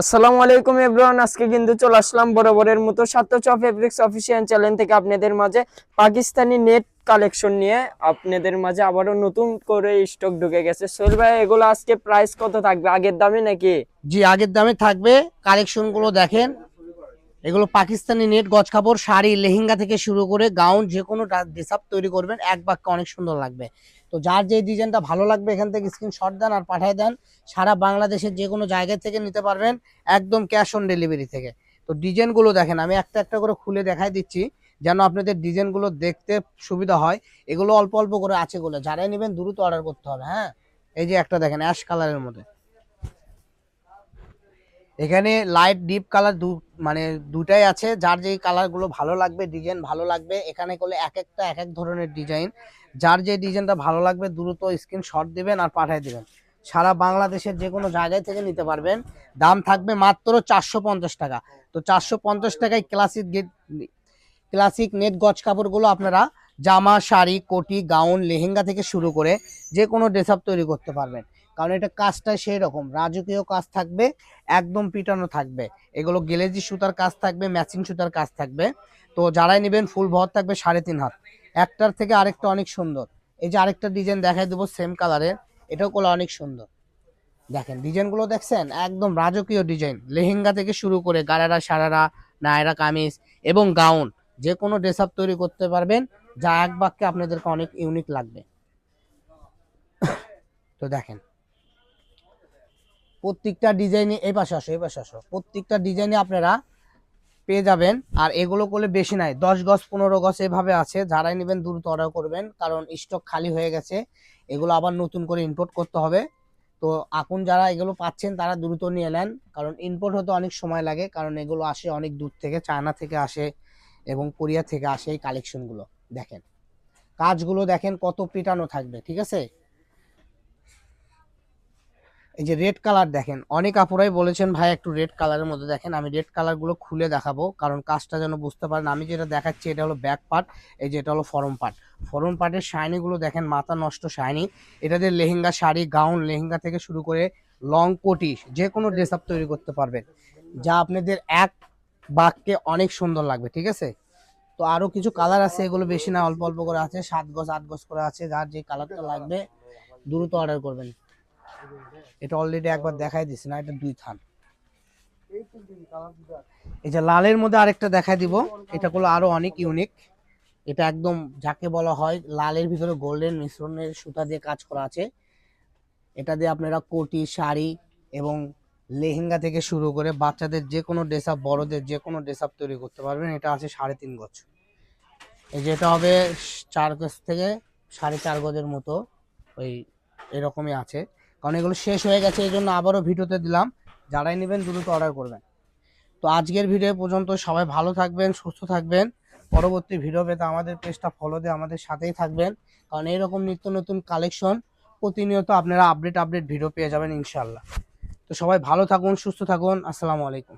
আসসালামু আলাইকুম এভরিওয়ান, আজকে কিন্তু চলে আসলাম বরাবরের মতো সাতচ ফেব্রিক্স অফিসিয়াল চ্যানেল থেকে আপনাদের মাঝে পাকিস্তানি নেট কালেকশন নিয়ে। আপনাদের মাঝে আবারও নতুন করে স্টক ঢুকে গেছে। সোহেল ভাই, এগুলো আজকে প্রাইস কত থাকবে? আগের দামে নাকি? জি, আগের দামে থাকবে। কালেকশনগুলো দেখেন। এগুলো পাকিস্তানি নেট গজ কাপড়, শাড়ি, লেহেঙ্গা থেকে শুরু করে গাউন যে কোনো ডিসাপ তৈরি করবেন। এক বাক্যে অনেক সুন্দর লাগবে। তো যার যে ডিজাইনটা ভালো লাগবে এখান থেকে স্ক্রিনশট দেন আর পাঠিয়ে দেন। সারা বাংলাদেশের যে কোনো জায়গা থেকে নিতে পারবেন একদম ক্যাশ অন ডেলিভারি থেকে। তো ডিজাইনগুলো দেখেন, আমি একটা একটা করে খুলে দেখাই দিচ্ছি যেন আপনাদের ডিজাইনগুলো দেখতে সুবিধা হয়। এগুলো অল্প অল্প করে আছে গুলো যারাই নেবেন দ্রুত অর্ডার করতে হবে হ্যাঁ? এই যে একটা দেখেন অ্যাশ কালারের মধ্যে। এখানে লাইট ডিপ কালার দু মানে দুটাই আছে। যার যেই কালারগুলো ভালো লাগবে ডিজাইন ভালো লাগবে, এখানে করলে এক একটা, এক এক ধরনের ডিজাইন যার যে ডিজাইনটা ভালো লাগবে, দ্রুত স্ক্রিনশট দেবেন আর পাঠিয়ে দেবেন। সারা বাংলাদেশের যে কোনো জায়গায় থেকে নিতে পারবেন। দাম থাকবে মাত্র চারশো পঞ্চাশ টাকা। তো চারশো পঞ্চাশ টাকায় ক্লাসিক গেট ক্লাসিক নেট গজ কাপড়গুলো আপনারা জামা, শাড়ি, কোটি, গাউন, লেহেঙ্গা থেকে শুরু করে যে কোনো ড্রেস আপ তৈরি করতে পারবেন। কারণ এটা কাজটা সেই রকম রাজকীয় কাজ থাকবে, একদম পিটানো থাকবে। এগুলো গেলেজি সুতার কাজ থাকবে, ম্যাচিং সুতার কাজ থাকবে। তো যারাই নেবেন, ফুল ভর থাকবে সাড়ে তিন হাত। একটার থেকে আরেকটা অনেক সুন্দর। এই যে আরেকটা ডিজাইন দেখাই দেবো সেম কালারের। এটাও করলে অনেক সুন্দর। দেখেন, ডিজাইনগুলো দেখছেন? একদম রাজকীয় ডিজাইন। লেহেঙ্গা থেকে শুরু করে গারারা, সারারা, নায়রা কামিজ এবং গাউন। যে কোনো ড্রেস আপ তৈরি করতে পারবেন। যা এক বাক্যে আপনাদেরকে অনেক ইউনিক লাগবে। তো দেখেন প্রত্যেকটা ডিজাইনে এই পাশে আসো, এই পাশে আসো। প্রত্যেকটা ডিজাইনে আপনারা পেয়ে যাবেন, আর এগুলো করলে বেশি নাই। দশ গজ, পনেরো গজ এভাবে আছে, যারাই নেবেন দ্রুত অর্ডার করবেন, কারণ স্টক খালি হয়ে গেছে, এগুলো আবার নতুন করে ইম্পোর্ট করতে হবে। তো এখন যারা এগুলো পাচ্ছেন, তারা দ্রুত নিয়ে নেন, কারণ ইম্পোর্ট হতে অনেক সময় লাগে, কারণ এগুলো আসে অনেক দূর থেকে, চায়না থেকে আসে এবং কোরিয়া থেকে আসে এই কালেকশনগুলো দেখেন। কাজগুলো দেখেন কত পিটানো থাকবে, ঠিক আছে? এই যে রেড কালার দেখেন, অনেক আপুরাই বলেছেন, ভাই, একটু রেড কালারের মধ্যে দেখেন, আমি রেড কালারগুলো খুলে দেখাবো, কারণ কাজটা যেন বুঝতে পারেন। আমি যেটা দেখাচ্ছি, এটা হলো ব্যাক পার্ট এই যে এটা হলো ফরম পার্ট ফরম পার্টের শাইনি গুলো দেখেন, মাথা নষ্ট শাইনি এটা দিয়ে লেহেঙ্গা শাড়ি গাউন লেহেঙ্গা থেকে শুরু করে লং কোটি যে কোনো ড্রেস আপ তৈরি করতে পারবেন, যা আপনাদের এক বাক্যে অনেক সুন্দর লাগবে, ঠিক আছে? তো আরও কিছু কালার আছে, এগুলো বেশি না, অল্প অল্প করে আছে, সাত গজ, আট গজ করে আছে, যার যে কালারটা লাগবে, দ্রুত অর্ডার করবেন। এটা অলরেডি একবার দেখাই দিছি না এটা দুই থান। এই যে লালের মধ্যে আরেকটা দেখাই দিব এটা গুলো আরও অনেক ইউনিক এটা একদম যাকে বলা হয় লালের ভিতরে গোল্ডেন মিশ্রণের সুতা দিয়ে কাজ করা আছে। এটা দিয়ে আপনারা কোটি শাড়ি এবং লেহেঙ্গা থেকে শুরু করে বাচ্চাদের যে কোনো ড্রেস আপ বড়দের যে কোনো ড্রেস আপ তৈরি করতে পারবেন। এটা আছে সাড়ে তিন গজ। এই যে এটা হবে চার গজ থেকে সাড়ে চার গজের মতো। ওই এরকমই আছে। কারণ এগুলো শেষ হয়ে গেছে, এই জন্য আবারও ভিডিওতে দিলাম। যারাই নেবেন দ্রুত অর্ডার করবেন। তো আজকের ভিডিও পর্যন্ত সবাই ভালো থাকবেন, সুস্থ থাকবেন। পরবর্তী ভিডিও পেতে আমাদের পেজটা ফলো দিয়ে আমাদের সাথেই থাকবেন। কারণ এইরকম নিত্য নতুন কালেকশন প্রতিনিয়ত আপনারা আপডেট আপডেট ভিডিও পেয়ে যাবেন ইনশাল্লাহ তো সবাই ভালো থাকুন, সুস্থ থাকুন। আসসালামু আলাইকুম।